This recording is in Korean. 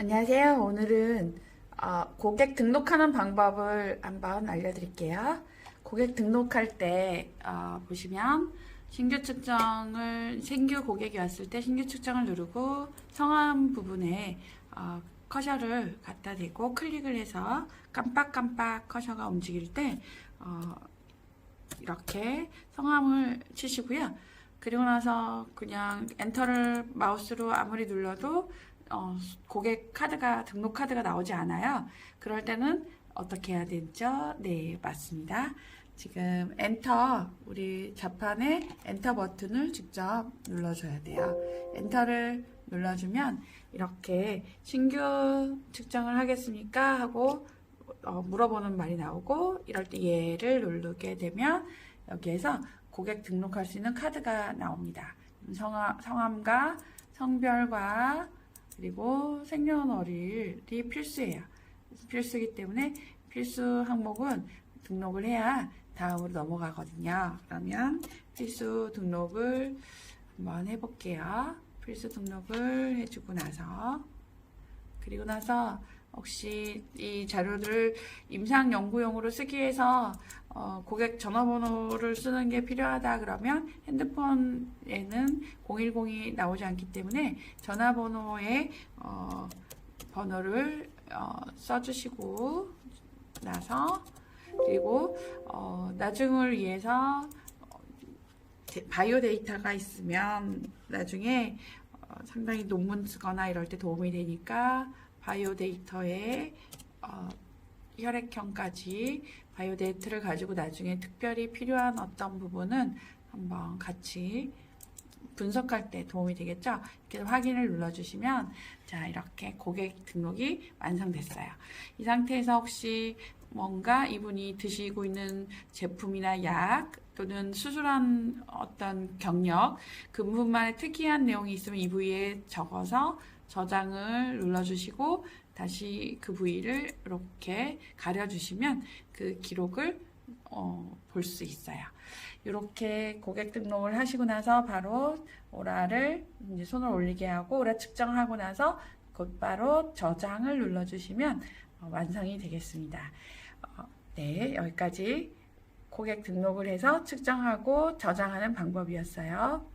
안녕하세요. 오늘은 어, 고객 등록하는 방법을 한번 알려드릴게요. 고객 등록할 때 어, 보시면 신규 측정을 신규 고객이 왔을 때 신규 측정을 누르고 성함 부분에 어, 커셔를 갖다 대고 클릭을 해서 깜빡깜빡 커셔가 움직일 때 어, 이렇게 성함을 치시고요. 그리고 나서 그냥 엔터를 마우스로 아무리 눌러도 어, 고객 카드가 등록 카드가 나오지 않아요. 그럴 때는 어떻게 해야 되죠? 네, 맞습니다. 지금 엔터 우리 좌판에 엔터 버튼을 직접 눌러줘야 돼요. 엔터를 눌러주면 이렇게 신규 측정을 하겠습니까? 하고 어, 물어보는 말이 나오고 이럴 때 얘를 누르게 되면 여기에서 고객 등록할 수 있는 카드가 나옵니다. 성함, 성함과 성별과 그리고 생년월일이 필수예요. 필수이기 때문에 필수 항목은 등록을 해야 다음으로 넘어가거든요. 그러면 필수 등록을 한번 해볼게요. 필수 등록을 해주고 나서 그리고 나서 혹시 이 자료들을 임상 연구용으로 쓰기 위해서 어, 고객 전화번호를 쓰는 게 필요하다 그러면 핸드폰에는 010이 나오지 않기 때문에 전화번호에 어, 번호를 어, 써주시고 나서 그리고 어, 나중을 위해서 어, 데- 바이오 데이터가 있으면 나중에 어, 상당히 논문 쓰거나 이럴 때 도움이 되니까 바이오 데이터에 어, 혈액형까지 바이오 데이터를 가지고 나중에 특별히 필요한 어떤 부분은 한번 같이 분석할 때 도움이 되겠죠? 이렇게 확인을 눌러주시면 자 이렇게 고객 등록이 완성됐어요. 이 상태에서 혹시 뭔가 이분이 드시고 있는 제품이나 약 또는 수술한 어떤 경력 그 부분만의 특이한 내용이 있으면 이 부위에 적어서 저장을 눌러주시고 다시 그 부위를 이렇게 가려주시면 그 기록을 어, 볼 수 있어요. 이렇게 고객 등록을 하시고 나서 바로 오라를 손을 올리게 하고 오라 측정하고 나서 곧바로 저장을 눌러주시면 어, 완성이 되겠습니다. 어, 네, 여기까지 고객 등록을 해서 측정하고 저장하는 방법이었어요.